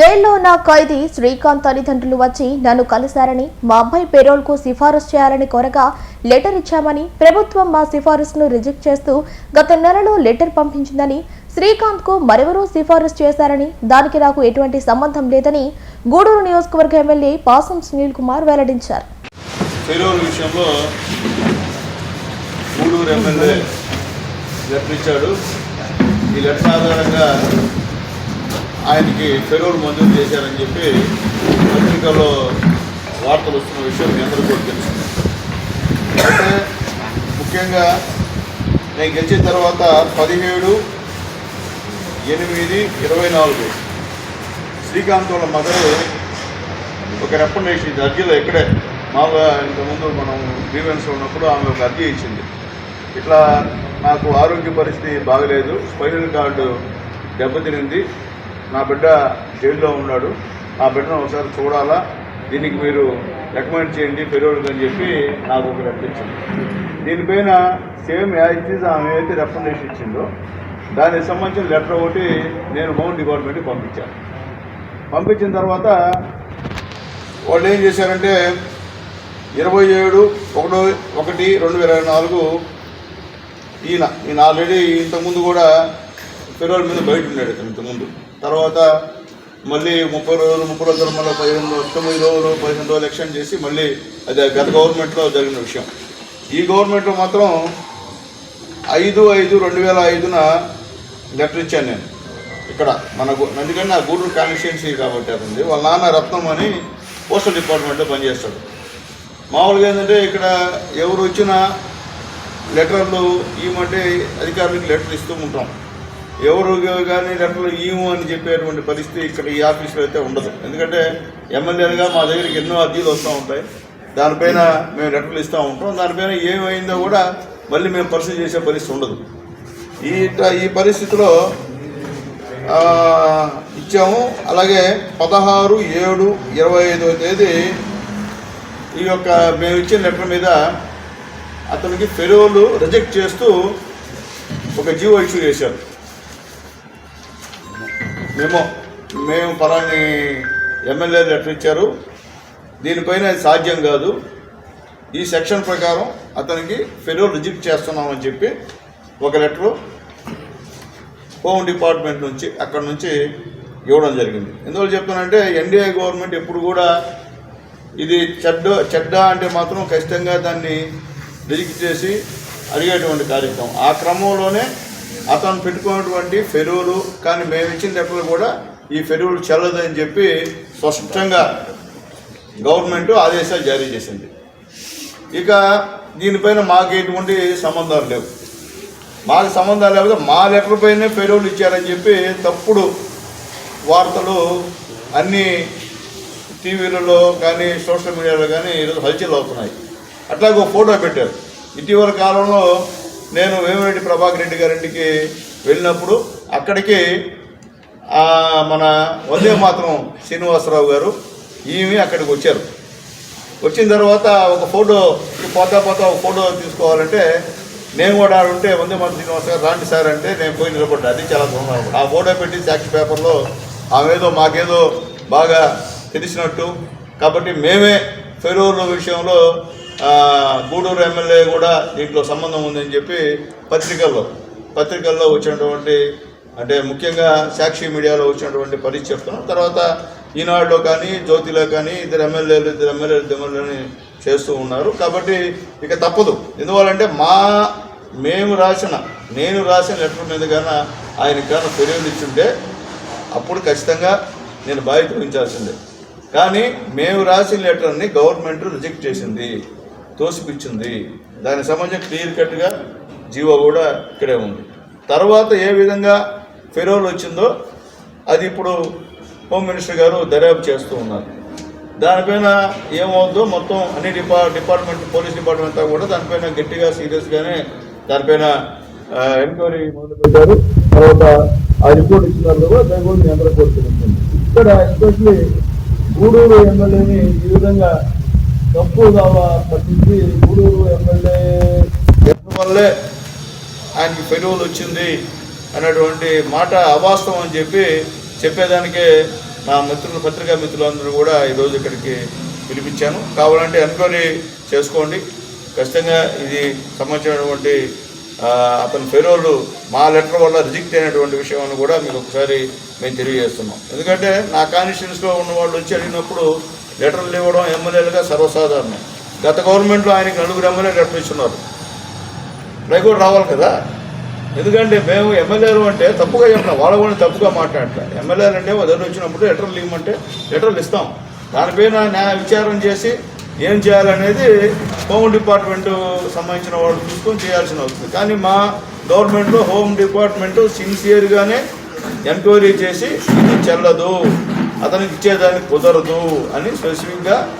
జైల్లో ఉన్న ఖైదీ శ్రీకాంత్ తల్లిదండ్రులు వచ్చి నన్ను కలిశారని మా అబ్బాయి పెరోల్కు సిఫారసు చేయాలని కోరగా లెటర్ ఇచ్చామని ప్రభుత్వం మా సిఫారసును రిజెక్ట్ చేస్తూ గత నెలలో లెటర్ పంపించిందని శ్రీకాంత్కు మరెవరూ సిఫారసు చేశారని దానికి నాకు ఎటువంటి సంబంధం లేదని గూడూరు నియోజకవర్గ ఎమ్మెల్యే పాసం సునీల్ కుమార్ వెల్లడించారు. ఈ లెటర్ ఆధారంగా ఆయనకి ఫెరోల్ మంజూరు చేశారని చెప్పి పత్రికల్లో వార్తలు వస్తున్న విషయం మీ అందరూ కూడా తెలుసు అయితే ముఖ్యంగా నేను గెలిచిన తర్వాత పదిహేడు ఎనిమిది ఇరవై నాలుగు శ్రీకాంత్ వాళ్ళ మదరు ఒక రెకమెండేషన్ అర్జీలో ఇక్కడే మామూలుగా ఇంతకుముందు మనం గ్రీవెన్స్ ఉన్నప్పుడు ఆమె ఒక అర్జీ ఇచ్చింది. ఇట్లా నాకు ఆరోగ్య పరిస్థితి బాగలేదు స్పైనల్ కార్డు దెబ్బతినింది. నా బిడ్డ జైల్లో ఉన్నాడు. ఆ బిడ్డను ఒకసారి చూడాలా? దీనికి మీరు రికమెండ్ చేయండి పెరోడ్కి అని చెప్పి నాకు ఒక రప్పించింది దీనిపైన సేమ్ యాజిటీస్ ఆమె అయితే రెఫండేషన్ ఇచ్చిందో దానికి సంబంధించిన లెటర్ ఒకటి నేను హోమ్ డిపార్ట్మెంట్కి పంపించాను. పంపించిన తర్వాత వాళ్ళు ఏం చేశారంటే ఇరవై ఏడు ఒకటో ఒకటి రెండు వేల ఇరవై నాలుగు ఈయన ఈయన ఆల్రెడీ ఇంతకుముందు కూడా ఫెరోల్ మీద బయట ఉన్నాడు ఇతను ఇంతకుముందు. తర్వాత మళ్ళీ ముప్పై రోజులు ముప్పై రోజులు మళ్ళీ పదిహేను తొమ్మిది రోజులు పదిహేను రోజులు ఎలక్షన్ చేసి మళ్ళీ అది గత గవర్నమెంట్లో జరిగిన విషయం. ఈ గవర్నమెంట్లో మాత్రం ఐదు ఐదు రెండు వేల ఐదున లెటర్ ఇచ్చాను నేను. ఇక్కడ మన గు- ఎందుకంటే నా గూడూరు కాన్స్టిట్యున్సీ కాబట్టి అతనిది. వాళ్ళ నాన్న రత్నం అని పోస్టల్ డిపార్ట్మెంట్లో పనిచేస్తాడు. మామూలుగా ఏంటంటే ఇక్కడ ఎవరు వచ్చినా లెటర్లు ఇవ్వమంటే అధికారులకు లెటర్ ఇస్తూ ఉంటాం. ఎవరు కానీ లెటర్లు ఇవ్వు అని చెప్పేటువంటి పరిస్థితి ఇక్కడ ఈ ఆఫీస్లో అయితే ఉండదు. ఎందుకంటే ఎమ్మెల్యేలుగా మా దగ్గరికి ఎన్నో అర్జీలు వస్తూ ఉంటాయి. దానిపైన మేము లెటర్లు ఇస్తూ ఉంటాం. దానిపైన ఏమైందో కూడా మళ్ళీ మేము పరిస్థితి చేసే పరిస్థితి ఉండదు. ఈ ఈ పరిస్థితిలో ఇచ్చాము. అలాగే పదహారు ఏడు ఇరవై ఐదవ తేదీ ఈ యొక్క మేము ఇచ్చిన లెటర్ మీద అతనికి ఫెలోలు రిజెక్ట్ చేస్తూ ఒక జీవో ఇష్యూ చేశారు. మేము మేము పలాని ఎమ్మెల్యే లెటర్ ఇచ్చారు. దీనిపైన అది సాధ్యం కాదు. ఈ సెక్షన్ ప్రకారం అతనికి ఫెలో రిజెక్ట్ చేస్తున్నామని చెప్పి ఒక లెటరు హోమ్ డిపార్ట్మెంట్ నుంచి అక్కడ నుంచి ఇవ్వడం జరిగింది. ఎందువల్ల చెప్తానంటే ఎన్డీఏ గవర్నమెంట్ ఎప్పుడు కూడా ఇది చెడ్డ చెడ్డ అంటే మాత్రం ఖచ్చితంగా దాన్ని రిజెక్ట్ చేసి అడిగేటువంటి కార్యక్రమం. ఆ క్రమంలోనే అతను పెట్టుకున్నటువంటి ఫెరువులు కానీ మేము ఇచ్చిన లెటర్లు కూడా ఈ ఫెరువులు చెల్లదని చెప్పి స్పష్టంగా గవర్నమెంట్ ఆదేశాలు జారీ చేసింది. ఇక దీనిపైన మాకు ఎటువంటి సంబంధాలు లేవు. మాకు సంబంధాలు లేకపోతే మా లెక్కలపైనే ఫెరువులు ఇచ్చారని చెప్పి తప్పుడు వార్తలు అన్ని టీవీలలో కానీ సోషల్ మీడియాలో కానీ ఈరోజు హల్చల్ అవుతున్నాయి. అట్లాగే ఒక ఫోటో పెట్టారు. ఇటీవల కాలంలో నేను వేమిరెడ్డి ప్రభాకర్ రెడ్డి గారింటికి వెళ్ళినప్పుడు అక్కడికి మన వందే మాత్రం శ్రీనివాసరావు గారు ఈమె అక్కడికి వచ్చారు. వచ్చిన తర్వాత ఒక ఫోటో పోతా పోతా ఒక ఫోటో తీసుకోవాలంటే నేను కూడా ఆడ ఉంటే వందే మాత్రం శ్రీనివాస గారు రాండి సార్ అంటే నేను పోయి నిలబడ్డా. అది చాలా దూరం ఆ ఫోటో పెట్టి సాక్షి పేపర్లో ఆమెదో మాకేదో బాగా తెలిసినట్టు. కాబట్టి మేమే ఫెరూర్ల విషయంలో గూడూరు ఎమ్మెల్యే కూడా దీంట్లో సంబంధం ఉందని చెప్పి పత్రికల్లో పత్రికల్లో వచ్చినటువంటి అంటే ముఖ్యంగా సాక్షి మీడియాలో వచ్చినటువంటి పరిస్థితి చెప్తున్నాం. తర్వాత ఈనాడులో కానీ జ్యోతిలో కానీ ఇద్దరు ఎమ్మెల్యేలు ఇద్దరు ఎమ్మెల్యేలు ఇద్దరు ఎమ్మెల్యేలని చేస్తూ ఉన్నారు. కాబట్టి ఇక తప్పదు. ఎందువల్లంటే మా మేము రాసిన నేను రాసిన లెటర్ మీద కానీ ఆయన గాన ఫిర్యాదు ఇచ్చుంటే అప్పుడు ఖచ్చితంగా నేను బాధ్యత వహించాల్సిందే. కానీ మేము రాసిన లెటర్ని గవర్నమెంట్ రిజెక్ట్ చేసింది. తోసిపిచ్చింది. దానికి సంబంధించి క్లియర్ కట్గా జీవో కూడా ఇక్కడే ఉంది. తర్వాత ఏ విధంగా ఫెరోల్ వచ్చిందో అది ఇప్పుడు హోమ్ మినిస్టర్ గారు దర్యాప్తు చేస్తూ ఉన్నారు. దానిపైన ఏమవుతుందో మొత్తం అన్ని డిపా డిపార్ట్మెంట్ పోలీస్ డిపార్ట్మెంట్ అంతా కూడా దానిపైన గట్టిగా సీరియస్గానే దానిపైన ఎంక్వైరీ మొదలుపెట్టారు. తర్వాత ఆ రిపోర్ట్ ఇచ్చినారు కూడా దాని కూడా మీ అందరూ కోరుకుంటుంది ఇక్కడ ఎస్పెషలీ గూడూరు ఎమ్మెల్యేని ఈ విధంగా తప్పు పట్టించి గూడూరు ఎమ్మెల్యే. వల్లే ఆయనకి ఫెరువులు వచ్చింది అనేటువంటి మాట అవాస్తవం అని చెప్పి చెప్పేదానికే నా మిత్రులు పత్రికా మిత్రులందరూ కూడా ఈరోజు ఇక్కడికి పిలిపించాను. కావాలంటే ఎంక్వైరీ చేసుకోండి. ఖచ్చితంగా ఇది సంబంధించినటువంటి అతని ఫెరోలు మా లెటర్ వల్ల రిజెక్ట్ అయినటువంటి విషయం అని కూడా మీకు ఒకసారి మేము తెలియజేస్తున్నాం. ఎందుకంటే నా కాన్స్టిట్యూన్స్లో ఉన్న వాళ్ళు వచ్చి అడిగినప్పుడు లెటర్లు ఇవ్వడం ఎమ్మెల్యేలుగా సర్వసాధారణం. గత గవర్నమెంట్లో ఆయనకి నలుగురు ఎమ్మెల్యే లెటర్ ఇస్తున్నారు కూడా రావాలి కదా? ఎందుకంటే మేము ఎమ్మెల్యేలు అంటే తప్పుగా చెప్పిన వాళ్ళ కూడా తప్పుగా మాట్లాడలే ఎమ్మెల్యేలు అంటే వాళ్ళ దగ్గర వచ్చినప్పుడు లెటర్లు ఇవ్వమంటే లెటర్లు ఇస్తాం. దానిపైన న్యాయ విచారం చేసి ఏం చేయాలనేది హోమ్ డిపార్ట్మెంట్ సంబంధించిన వాళ్ళు చూసుకొని చేయాల్సిన వస్తుంది కానీ మా గవర్నమెంట్లో హోమ్ డిపార్ట్మెంట్ సిన్సియర్గానే ఎంక్వైరీ చేసి ఇది చెల్లదు. అతనికి ఇచ్చేదానికి కుదరదు అని స్పెసిఫిక్గా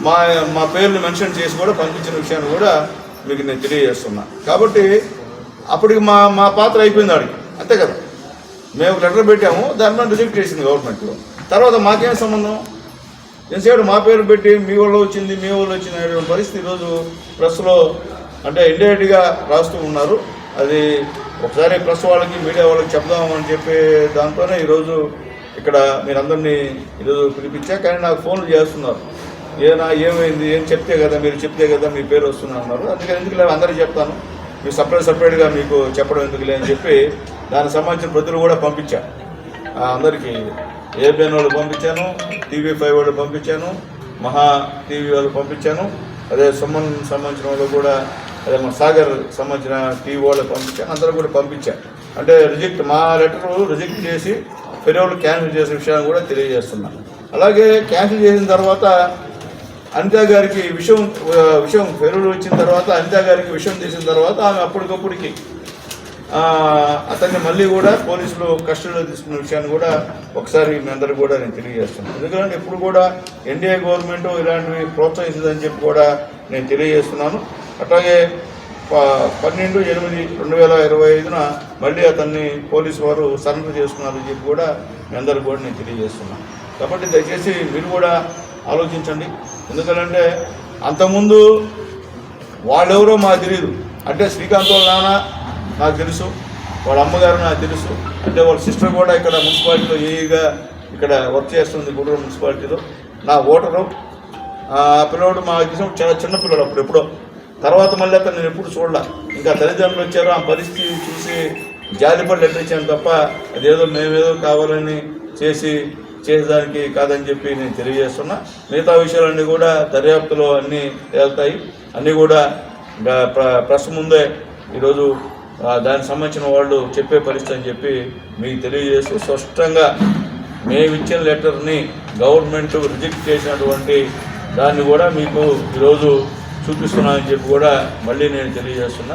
మా మా పేర్లు మెన్షన్ చేసి కూడా పంపించిన విషయాన్ని కూడా మీకు నేను తెలియజేస్తున్నా. కాబట్టి అప్పటికి మా మా పాత్ర అయిపోయింది ఆడికి. అంతే కదా? మేము లెటర్ పెట్టాము దాని మీద రిజెక్ట్ చేసింది గవర్నమెంట్ తర్వాత మాకేం సంబంధం? ఎంతసేపు మా పేరు పెట్టి మీ వాళ్ళు వచ్చింది మీ వాళ్ళు వచ్చింది పరిస్థితి ఈరోజు ప్రెస్లో అంటే ఇండైరెక్ట్గా రాస్తూ ఉన్నారు. అది ఒకసారి ప్రెస్ వాళ్ళకి మీడియా వాళ్ళకి చెప్దామని చెప్పే దాంతోనే ఈరోజు ఇక్కడ మీరందరినీ ఈరోజు పిలిపించా. కానీ నాకు ఫోన్లు చేస్తున్నారు. ఏనా ఏమైంది ఏం చెప్తే కదా మీరు చెప్తే కదా మీ పేరు వస్తుంది అన్నారు. అందుకని ఎందుకు లేదు అందరికీ చెప్తాను. మీరు సపరేట్ సపరేట్గా మీకు చెప్పడం ఎందుకులే అని చెప్పి దానికి సంబంధించిన ప్రతులు కూడా పంపించా. అందరికీ ఏబిఎన్ వాళ్ళు పంపించాను టీవీ ఫైవ్ వాళ్ళు పంపించాను మహా టీవీ వాళ్ళు పంపించాను. అదే సుమన్ సంబంధించిన వాళ్ళు కూడా అదే మన సాగర్ సంబంధించిన టీవీ వాళ్ళు పంపించాను. అందరూ కూడా పంపించాను అంటే రిజెక్ట్ మా లెటరు రిజెక్ట్ చేసి ఫెరోలు క్యాన్సిల్ చేసే విషయాన్ని కూడా తెలియజేస్తున్నాను అలాగే క్యాన్సిల్ చేసిన తర్వాత అనితా గారికి విషయం విషయం ఫెరోలు వచ్చిన తర్వాత అనితా గారికి విషయం తీసిన తర్వాత ఆమె అప్పటికప్పుడికి అతన్ని మళ్ళీ కూడా పోలీసులు కస్టడీలో తీసుకున్న విషయాన్ని కూడా ఒకసారి మీ అందరికి కూడా నేను తెలియజేస్తున్నాను. ఎందుకంటే ఇప్పుడు కూడా ఎన్డీఏ గవర్నమెంట్ ఇలాంటివి ప్రోత్సహిస్తుందని చెప్పి కూడా నేను తెలియజేస్తున్నాను. అట్లాగే పన్నెండు ఎనిమిది రెండు వేల ఇరవై ఐదున మళ్ళీ అతన్ని పోలీసు వారు సరెండర్ చేస్తున్నారని చెప్పి కూడా మీ అందరికి కూడా నేను తెలియజేస్తున్నాను కాబట్టి దయచేసి మీరు కూడా ఆలోచించండి. ఎందుకంటే అంతకుముందు వాళ్ళెవరో మాకు తెలియదు అంటే శ్రీకాంత్ వాళ్ళ నాన్న నాకు తెలుసు వాళ్ళ అమ్మగారు నాకు తెలుసు. అంటే వాళ్ళ సిస్టర్ కూడా ఇక్కడ మున్సిపాలిటీలో ఏఈగా ఇక్కడ వర్క్ చేస్తుంది గుంటూరు మున్సిపాలిటీలో. నా ఓటరు. ఆ పిల్లవాడు మా దేశం చాలా చిన్న పిల్లడు అప్పుడు ఎప్పుడో తర్వాత మళ్ళీ అతను నేను ఎప్పుడు చూడలే. ఇంకా తల్లిదండ్రులు వచ్చారు ఆ పరిస్థితి చూసి జాలిపడి లెటర్ ఇచ్చాను తప్ప అదేదో మేమేదో కావాలని చేసి చేసేదానికి కాదని చెప్పి నేను తెలియజేస్తున్నా. మిగతా విషయాలన్నీ కూడా దర్యాప్తులో అన్నీ తేలుతాయి. అన్నీ కూడా ప్రశ్న ప్రెస్ ముందే ఈరోజు దానికి సంబంధించిన వాళ్ళు చెప్పే పరిస్థితి అని చెప్పి మీకు తెలియజేస్తూ స్పష్టంగా మేము ఇచ్చిన లెటర్ని గవర్నమెంట్ రిజెక్ట్ చేసినటువంటి దాన్ని కూడా మీకు ఈరోజు చూపిస్తున్నానని చెప్పి కూడా మళ్ళీ నేను తెలియజేస్తున్నా.